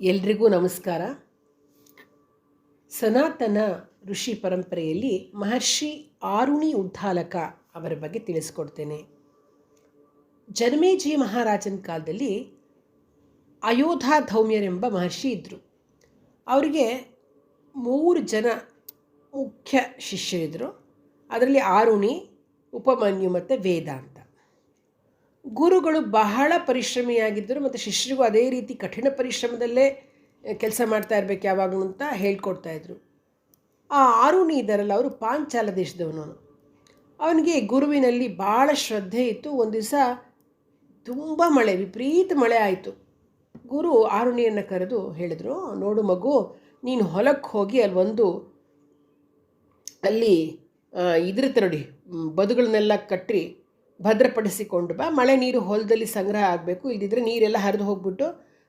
ಎಲ್ರಿಗೂ ನಮಸ್ಕಾರ. ಸನಾತನ ಋಷಿ ಪರಂಪರೆಯಲ್ಲಿ ಮಹರ್ಷಿ ಆರುಣಿ ಉದ್ದಾಲಕ ಅವರ ಬಗ್ಗೆ ತಿಳಿಸ್ಕೊಡ್ತೇನೆ. ಜನ್ಮೇಜಿ ಮಹಾರಾಜನ ಕಾಲದಲ್ಲಿ ಅಯೋಧ ಧೌಮ್ಯರೆಂಬ ಮಹರ್ಷಿ ಇದ್ದರು ಅವರಿಗೆ ಮೂರು ಜನ ಮುಖ್ಯ ಶಿಷ್ಯರಿದ್ದರು ಅದರಲ್ಲಿ ಆರುಣಿ, ಉಪಮನ್ಯು ಮತ್ತು ವೇದ ಅಂತ ಗುರುಗಳು ಬಹಳ ಪರಿಶ್ರಮಿಯಾಗಿದ್ದರು ಮತ್ತು ಶಿಷ್ಯರಿಗೂ ಅದೇ ರೀತಿ ಕಠಿಣ ಪರಿಶ್ರಮದಲ್ಲೇ ಕೆಲಸ ಮಾಡ್ತಾ ಇರಬೇಕು ಯಾವಾಗಲೂ ಅಂತ ಹೇಳ್ಕೊಡ್ತಾ ಇದ್ರು. ಆ ಆರುಣಿ ಇದ್ದಾರಲ್ಲ, ಅವರು ಪಾಂಚಾಲ ದೇಶದವನು. ಅವನು. ಅವನಿಗೆ ಗುರುವಿನಲ್ಲಿ ಭಾಳ ಶ್ರದ್ಧೆ ಇತ್ತು. ಒಂದು ದಿವಸ ತುಂಬ ಮಳೆ, ವಿಪರೀತ ಮಳೆ ಆಯಿತು. ಗುರು ಆರುಣಿಯನ್ನು ಕರೆದು ಹೇಳಿದರು, ನೋಡು ಮಗು, ನೀನು ಹೊಲಕ್ಕೆ ಹೋಗಿ ಅಲ್ಲಿ ಒಂದು, ಅಲ್ಲಿ ಇದ್ರ ತರಡಿ ಬದುಗಳನ್ನೆಲ್ಲ ಕಟ್ಟಿ ಭದ್ರಪಡಿಸಿಕೊಂಡು ಬಾ, ಮಳೆ ನೀರು ಹೊಲದಲ್ಲಿ ಸಂಗ್ರಹ ಆಗಬೇಕು ಇಲ್ಲದಿದ್ದರೆ ನೀರೆಲ್ಲ ಹರಿದು ಹೋಗ್ಬಿಟ್ಟು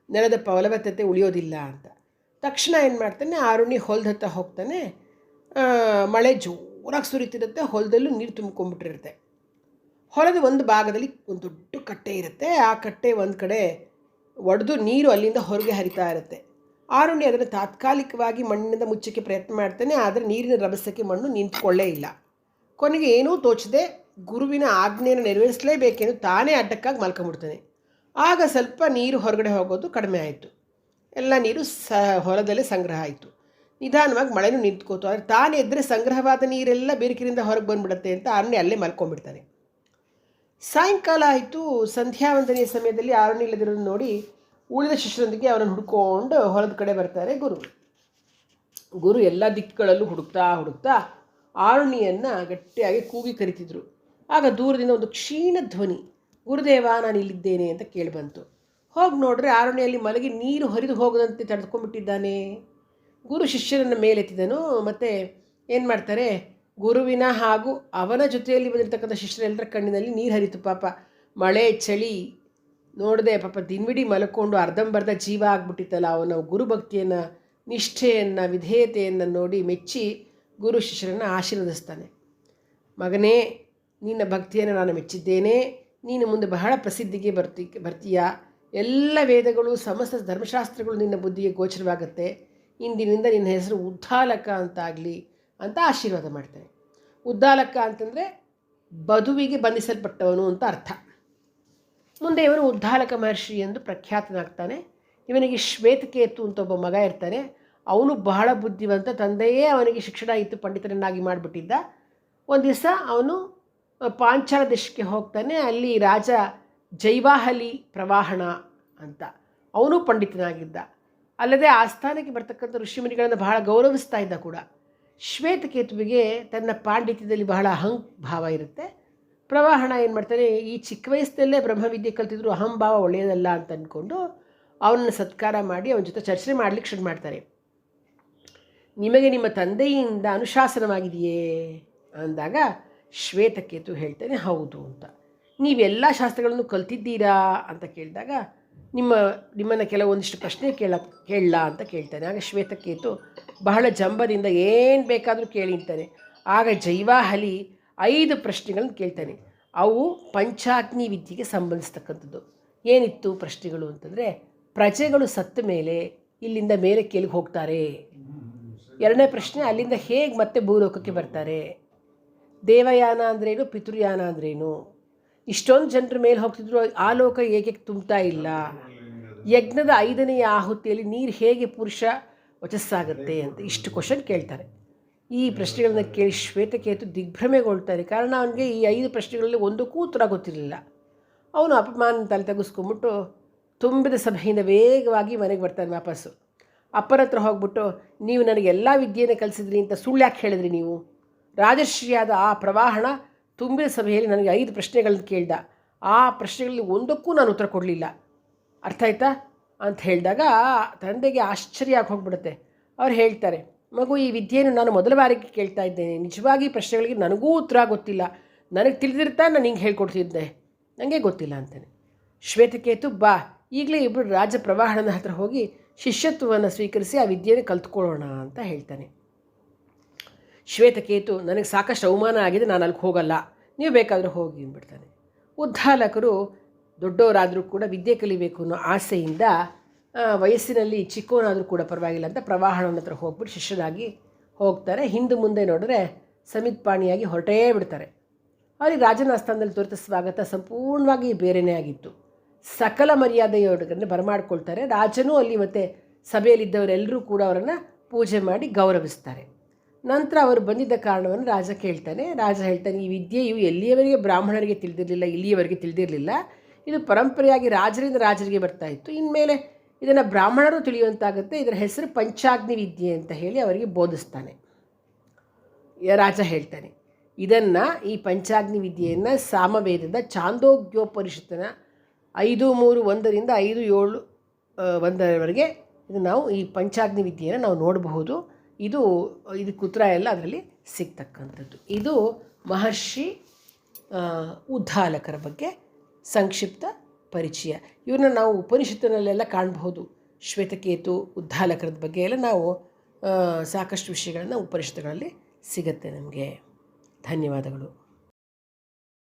ನೆಲದ ಫಲವತ್ತತೆ ಉಳಿಯೋದಿಲ್ಲ ಅಂತ. ತಕ್ಷಣ ಏನು ಮಾಡ್ತಾನೆ, ಆರುಣಿ ಹೊಲದ ಹತ್ತ ಹೋಗ್ತಾನೆ ಮಳೆ ಜೋರಾಗಿ ಸುರಿತಿರುತ್ತೆ, ಹೊಲದಲ್ಲೂ ನೀರು ತುಂಬಿಕೊಂಡ್ಬಿಟ್ಟಿರುತ್ತೆ. ಹೊಲದ ಒಂದು ಭಾಗದಲ್ಲಿ ಒಂದು ದೊಡ್ಡ ಕಟ್ಟೆ ಇರುತ್ತೆ, ಆ ಕಟ್ಟೆ ಒಂದು ಕಡೆ ಒಡೆದು ನೀರು ಅಲ್ಲಿಂದ ಹೊರಗೆ ಹರಿತಾ ಇರುತ್ತೆ. ಆರುಣಿ ಅದನ್ನು ತಾತ್ಕಾಲಿಕವಾಗಿ ಮಣ್ಣಿನಿಂದ ಮುಚ್ಚಕ್ಕೆ ಪ್ರಯತ್ನ ಮಾಡ್ತಾನೆ, ಆದರೆ ನೀರಿನ ರಭಸಕ್ಕೆ ಮಣ್ಣು ನಿಂತ್ಕೊಳ್ಳೇ ಇಲ್ಲ. ಕೊನೆಗೆ ಏನೂ ತೋಚದೆ ಗುರುವಿನ ಆಜ್ಞೆಯನ್ನು ನೆರವೇರಿಸಲೇಬೇಕೆಂದು ತಾನೇ ಅಡ್ಡಕ್ಕಾಗಿ ಮಲ್ಕೊಂಬಿಡ್ತಾನೆ ಆಗ ಸ್ವಲ್ಪ ನೀರು ಹೊರಗಡೆ ಹೋಗೋದು ಕಡಿಮೆ ಆಯಿತು. ಎಲ್ಲ ನೀರು ಸ, ಹೊಲದಲ್ಲೇ ಸಂಗ್ರಹ ಆಯಿತು. ನಿಧಾನವಾಗಿ ಮಳೆನೂ ನಿಂತ್ಕೋತು. ಆದರೆ ತಾನೇ ಇದ್ದರೆ ಸಂಗ್ರಹವಾದ ನೀರೆಲ್ಲ ಬೇರೆಕಿರಿಂದ ಹೊರಗೆ ಬಂದ್ಬಿಡುತ್ತೆ ಅಂತ ಅರಣ್ಯ ಅಲ್ಲೇ ಮಲ್ಕೊಂಡ್ಬಿಡ್ತಾನೆ. ಸಾಯಂಕಾಲ ಆಯಿತು. ಸಂಧ್ಯಾ ವಂದನೆಯ ಸಮಯದಲ್ಲಿ ಅರಣ್ಯ ಇಲ್ಲದಿರೋದನ್ನು ನೋಡಿ ಉಳಿದ ಶಿಷ್ಯರೊಂದಿಗೆ ಅವನನ್ನು ಹುಡ್ಕೊಂಡು ಹೊಲದ ಕಡೆ ಬರ್ತಾರೆ ಗುರು. ಗುರು ಎಲ್ಲ ದಿಕ್ಕುಗಳಲ್ಲೂ ಹುಡುಕ್ತಾ ಹುಡುಕ್ತಾ ಆರುಣಿಯನ್ನು ಗಟ್ಟಿಯಾಗಿ ಕೂಗಿ ಕರಿತಿದ್ರು. ಆಗ ದೂರದಿಂದ ಒಂದು ಕ್ಷೀಣ ಧ್ವನಿ, ಗುರುದೇವ, ನಾನು ಇಲ್ಲಿದ್ದೇನೆ ಅಂತ ಕೇಳಿಬಂತು ಹೋಗಿ ನೋಡ್ರೆ ಆರುಣಿಯಲ್ಲಿ ಮಲಗಿ ನೀರು ಹರಿದು ಹೋಗದಂತೆ ತಡೆದುಕೊಂಡ್ಬಿಟ್ಟಿದ್ದಾನೆ. ಗುರು ಶಿಷ್ಯರನ್ನು ಮೇಲೆತ್ತಿದನು. ಮತ್ತು ಏನು ಮಾಡ್ತಾರೆ? ಗುರುವಿನ ಹಾಗೂ ಅವನ ಜೊತೆಯಲ್ಲಿ ಬಂದಿರತಕ್ಕಂಥ ಶಿಷ್ಯರೆಲ್ಲರ ಕಣ್ಣಿನಲ್ಲಿ ನೀರು ಹರಿತು. ಪಾಪ ಮಳೆ, ಚಳಿ, ನೋಡದೆ ಪಾಪ ದಿನ್ವಿಡಿ ಮಲ್ಕೊಂಡು ಅರ್ಧಂಬರ್ಧ ಜೀವ ಆಗ್ಬಿಟ್ಟಿತ್ತಲ್ಲ ಅವನ ಗುರುಭಕ್ತಿಯನ್ನು ನಿಷ್ಠೆಯನ್ನು, ವಿಧೇಯತೆಯನ್ನು ನೋಡಿ ಮೆಚ್ಚಿ ಗುರು ಶಿಷ್ಯರನ್ನು ಆಶೀರ್ವದಿಸ್ತಾನೆ. ಮಗನೇ ನಿನ್ನ ಭಕ್ತಿಯನ್ನು ನಾನು ಮೆಚ್ಚಿದ್ದೇನೆ. ನೀನು ಮುಂದೆ ಬಹಳ ಪ್ರಸಿದ್ಧಿಗೆ ಬರ್ತಿ, ಬರ್ತೀಯ? ಎಲ್ಲ ವೇದಗಳು, ಸಮಸ್ತ ಧರ್ಮಶಾಸ್ತ್ರಗಳು ನಿನ್ನ ಬುದ್ಧಿಗೆ ಗೋಚರವಾಗುತ್ತೆ. ಇಂದಿನಿಂದ ನಿನ್ನ ಹೆಸರು ಉದ್ದಾಲಕ ಅಂತಾಗಲಿ ಅಂತ ಆಶೀರ್ವಾದ ಮಾಡ್ತಾನೆ. ಉದ್ದಾಲಕ ಅಂತಂದರೆ ಬದುವಿಗೆ ಬಂಧಿಸಲ್ಪಟ್ಟವನು ಅಂತ ಅರ್ಥ. ಮುಂದೆ ಇವನು ಉದ್ದಾಲಕ ಮಹರ್ಷಿ ಎಂದು ಪ್ರಖ್ಯಾತನಾಗ್ತಾನೆ. ಇವನಿಗೆ ಶ್ವೇತಕೇತು ಅಂತ ಒಬ್ಬ ಮಗ ಇರ್ತಾನೆ. ಅವನು ಬಹಳ ಬುದ್ಧಿವಂತ, ತಂದೆಯೇ ಅವನಿಗೆ ಶಿಕ್ಷಣ ಇತ್ತು, ಪಂಡಿತರನ್ನಾಗಿ ಮಾಡಿಬಿಟ್ಟಿದ್ದ. ಒಂದು ದಿವಸ ಅವನು ಪಾಂಚಾಲ ದೇಶಕ್ಕೆ ಹೋಗ್ತಾನೆ, ಅಲ್ಲಿ ರಾಜ ಜೈವಾಹಲಿ ಪ್ರವಾಹಣ ಅಂತ. ಅವನು ಪಂಡಿತನಾಗಿದ್ದ. ಅಲ್ಲದೆ ಆಸ್ಥಾನಕ್ಕೆ ಬರ್ತಕ್ಕಂಥ ಋಷಿಮುನಿಗಳನ್ನು ಬಹಳ ಗೌರವಿಸ್ತಾ ಇದ್ದ ಕೂಡ. ಶ್ವೇತಕೇತುವಿಗೆ ತನ್ನ ಪಾಂಡಿತ್ಯದಲ್ಲಿ ಬಹಳ ಅಹಂ ಭಾವ ಇರುತ್ತೆ. ಪ್ರವಾಹಣ ಏನು ಮಾಡ್ತಾನೆ, ಈ ಚಿಕ್ಕ ವಯಸ್ಸಲ್ಲೇ ಬ್ರಹ್ಮವಿದ್ಯೆ ಕಲ್ತಿದ್ರು ಅಹಂಭಾವ ಒಳ್ಳೆಯದಲ್ಲ ಅಂತ ಅಂದ್ಕೊಂಡು ಅವನನ್ನು ಸತ್ಕಾರ ಮಾಡಿ ಅವನ ಜೊತೆ ಚರ್ಚೆ ಮಾಡಲಿಕ್ಕೆ ಶುರು ಮಾಡ್ತಾರೆ. ನಿಮಗೆ ನಿಮ್ಮ ತಂದೆಯಿಂದ ಅನುಶಾಸನವಾಗಿದೆಯೇ? ಅಂದಾಗ ಶ್ವೇತಕೇತು ಹೇಳ್ತಾನೆ, ಹೌದು ಅಂತ. ನೀವೆಲ್ಲ ಶಾಸ್ತ್ರಗಳನ್ನು ಕಲ್ತಿದ್ದೀರಾ ಅಂತ ಕೇಳಿದಾಗ, ನಿಮ್ಮ, ನಿಮ್ಮನ್ನು ಕೆಲವೊಂದಿಷ್ಟು ಪ್ರಶ್ನೆ ಕೇಳ ಕೇಳಲ್ಲ ಅಂತ ಕೇಳ್ತಾನೆ. ಆಗ ಶ್ವೇತಕೇತು ಬಹಳ ಜಂಬದಿಂದ ಏನು ಬೇಕಾದರೂ ಕೇಳಿಂತಾನೆ ಆಗ ಜೈವಾಹಲಿ ಐದು ಪ್ರಶ್ನೆಗಳನ್ನು ಕೇಳ್ತಾನೆ. ಅವು ಪಂಚಾಗ್ನಿ ವಿದ್ಯೆಗೆ ಸಂಬಂಧಿಸ್ತಕ್ಕಂಥದ್ದು. ಏನಿತ್ತು ಪ್ರಶ್ನೆಗಳು ಅಂತಂದರೆ, ಪ್ರಜೆಗಳು ಸತ್ತ ಮೇಲೆ ಇಲ್ಲಿಂದ ಮೇಲೆ ಕೇಳಿಗೆ ಹೋಗ್ತಾರೆ? ಎರಡನೇ ಪ್ರಶ್ನೆ, ಅಲ್ಲಿಂದ ಹೇಗೆ ಮತ್ತೆ ಭೂಲೋಕಕ್ಕೆ ಬರ್ತಾರೆ? ದೇವಯಾನ ಅಂದ್ರೇನು, ಪಿತೃಯಾನ ಅಂದ್ರೇನು? ಇಷ್ಟೊಂದು ಜನರ ಮೇಲೆ ಹೋಗ್ತಿದ್ರು, ಆ ಲೋಕ ಏಕೆ ತುಂಬ್ತಾ ಇಲ್ಲ? ಯಜ್ಞದ ಐದನೆಯ ಆಹುತಿಯಲ್ಲಿ ನೀರು ಹೇಗೆ ಪುರುಷ ವಚಸ್ಸಾಗುತ್ತೆ ಅಂತ ಇಷ್ಟು ಕ್ವಶನ್ ಕೇಳ್ತಾರೆ. ಈ ಪ್ರಶ್ನೆಗಳನ್ನ ಕೇಳಿ ಶ್ವೇತಕೇತು ದಿಗ್ಭ್ರಮೆಗೊಳ್ತಾರೆ. ಕಾರಣ ಅವನಿಗೆ ಈ ಐದು ಪ್ರಶ್ನೆಗಳಲ್ಲಿ ಒಂದಕ್ಕೂ ಉತ್ತರ ಗೊತ್ತಿರಲಿಲ್ಲ. ಅವನು ಅಪಮಾನ ತಲೆ ತೆಗೆಸ್ಕೊಂಬಿಟ್ಟು ತುಂಬಿದ ಸಭೆಯಿಂದ ವೇಗವಾಗಿ ಮನೆಗೆ ಬರ್ತಾನೆ ವಾಪಸ್ಸು. ಅಪ್ಪನ ಹತ್ರ ಹೋಗ್ಬಿಟ್ಟು, ನೀವು ನನಗೆ ಎಲ್ಲ ವಿದ್ಯೆಯನ್ನು ಕಲಿಸಿದ್ರಿ ಅಂತ ಸುಳ್ಳು ಯಾಕೆ ಹೇಳಿದ್ರಿ ನೀವು? ರಾಜಶ್ರೀಯಾದ ಆ ಪ್ರವಾಹಣ ತುಂಬಿದ ಸಭೆಯಲ್ಲಿ ನನಗೆ ಐದು ಪ್ರಶ್ನೆಗಳನ್ನು ಕೇಳ್ದ. ಆ ಪ್ರಶ್ನೆಗಳಲ್ಲಿ ಒಂದಕ್ಕೂ ನಾನು ಉತ್ತರ ಕೊಡಲಿಲ್ಲ. ಅರ್ಥ ಆಯ್ತಾ? ಅಂತ ಹೇಳಿದಾಗ ತಂದೆಗೆ ಆಶ್ಚರ್ಯ ಆಗಿ ಹೋಗ್ಬಿಡುತ್ತೆ. ಅವ್ರು ಹೇಳ್ತಾರೆ, ಮಗು, ಈ ವಿದ್ಯೆಯನ್ನು ನಾನು ಮೊದಲ ಬಾರಿಗೆ ಕೇಳ್ತಾ ಇದ್ದೇನೆ. ನಿಜವಾಗಿ ಪ್ರಶ್ನೆಗಳಿಗೆ ನನಗೂ ಉತ್ತರ ಗೊತ್ತಿಲ್ಲ. ನನಗೆ ತಿಳಿದಿರ್ತಾ ನಾನು ಹಿಂಗೆ ಹೇಳ್ಕೊಡ್ತಿದ್ದೆ. ನನಗೆ ಗೊತ್ತಿಲ್ಲ ಅಂತಾನೆ. ಶ್ವೇತಕೇತು, ಬಾ, ಈಗಲೇ ಇಬ್ಬರು ರಾಜ ಪ್ರವಾಹಣನ ಹತ್ರ ಹೋಗಿ ಶಿಷ್ಯತ್ವವನ್ನು ಸ್ವೀಕರಿಸಿ ಆ ವಿದ್ಯೆಯನ್ನು ಕಲ್ತ್ಕೊಳ್ಳೋಣ ಅಂತ ಹೇಳ್ತಾನೆ. ಶ್ವೇತಕೇತು, ನನಗೆ ಸಾಕಷ್ಟು ಅವಮಾನ ಆಗಿದೆ, ನಾನು ಅಲ್ಲಿಗೆ ಹೋಗಲ್ಲ. ನೀವು ಬೇಕಾದರೂ ಹೋಗಿ ಅಂದ್ಬಿಡ್ತಾನೆ. ಉದ್ದಾಲಕರು ದೊಡ್ಡವರಾದರೂ ಕೂಡ ವಿದ್ಯೆ ಕಲಿಬೇಕು ಅನ್ನೋ ಆಸೆಯಿಂದ ವಯಸ್ಸಿನಲ್ಲಿ ಚಿಕ್ಕವನಾದರೂ ಕೂಡ ಪರವಾಗಿಲ್ಲ ಅಂತ ಪ್ರವಾಹಣನ ಹತ್ರ ಹೋಗ್ಬಿಟ್ಟು ಶಿಷ್ಯನಾಗಿ ಹೋಗ್ತಾರೆ. ಹಿಂದೆ ಮುಂದೆ ನೋಡಿದ್ರೆ ಸಮಿತ್ ಪಾಣಿಯಾಗಿ ಹೊರಟೇ ಬಿಡ್ತಾರೆ. ಅವರಿಗೆ ರಾಜನ ಆಸ್ಥಾನದಲ್ಲಿ ತೋರಿತ ಸ್ವಾಗತ ಸಂಪೂರ್ಣವಾಗಿ ಬೇರೆಯೇ ಆಗಿತ್ತು. ಸಕಲ ಮರ್ಯಾದೆಯೊಡಗನೆ ಬರಮಾಡ್ಕೊಳ್ತಾರೆ. ರಾಜನೂ ಅಲ್ಲಿ ಮತ್ತೆ ಸಭೆಯಲ್ಲಿದ್ದವರೆಲ್ಲರೂ ಕೂಡ ಅವರನ್ನು ಪೂಜೆ ಮಾಡಿ ಗೌರವಿಸ್ತಾರೆ. ನಂತರ ಅವರು ಬಂದಿದ್ದ ಕಾರಣವನ್ನು ರಾಜ ಕೇಳ್ತಾನೆ. ರಾಜ ಹೇಳ್ತಾನೆ, ಈ ವಿದ್ಯೆಯು ಎಲ್ಲಿಯವರೆಗೆ ಬ್ರಾಹ್ಮಣರಿಗೆ ತಿಳಿದಿರಲಿಲ್ಲ, ಇಲ್ಲಿಯವರೆಗೆ ತಿಳಿದಿರಲಿಲ್ಲ. ಇದು ಪರಂಪರೆಯಾಗಿ ರಾಜರಿಂದ ರಾಜರಿಗೆ ಬರ್ತಾ ಇತ್ತು. ಇನ್ಮೇಲೆ ಇದನ್ನು ಬ್ರಾಹ್ಮಣರು ತಿಳಿಯುವಂತಾಗುತ್ತೆ. ಇದರ ಹೆಸರು ಪಂಚಾಗ್ನಿ ವಿದ್ಯೆ ಅಂತ ಹೇಳಿ ಅವರಿಗೆ ಬೋಧಿಸ್ತಾನೆ. ರಾಜ ಹೇಳ್ತಾನೆ, ಇದನ್ನು, ಈ ಪಂಚಾಗ್ನಿ ವಿದ್ಯೆಯನ್ನು ಸಾಮವೇದದ ಚಾಂದೋಗ್ಯೋಪನಿಷತ್ತಿನ ಐದು ಮೂರು ಒಂದರಿಂದ ಐದು ಏಳು ಒಂದರವರೆಗೆ ಇದು ನಾವು ಈ ಪಂಚಾಗ್ನಿ ವಿದ್ಯೆಯನ್ನು ನಾವು ನೋಡಬಹುದು. ಇದು ಇದು ಉತ್ತರ ಎಲ್ಲ ಅದರಲ್ಲಿ ಸಿಗ್ತಕ್ಕಂಥದ್ದು. ಇದು ಮಹರ್ಷಿ ಉದ್ದಾಲಕರ ಬಗ್ಗೆ ಸಂಕ್ಷಿಪ್ತ ಪರಿಚಯ. ಇವನ್ನ ನಾವು ಉಪನಿಷತ್ತಿನಲ್ಲೆಲ್ಲ ಕಾಣಬಹುದು. ಶ್ವೇತಕೇತು ಉದ್ದಾಲಕರದ ಬಗ್ಗೆ ಎಲ್ಲ ನಾವು ಸಾಕಷ್ಟು ವಿಷಯಗಳನ್ನು ಉಪನಿಷತ್ತುಗಳಲ್ಲಿ ಸಿಗುತ್ತೆ ನಮಗೆ. ಧನ್ಯವಾದಗಳು.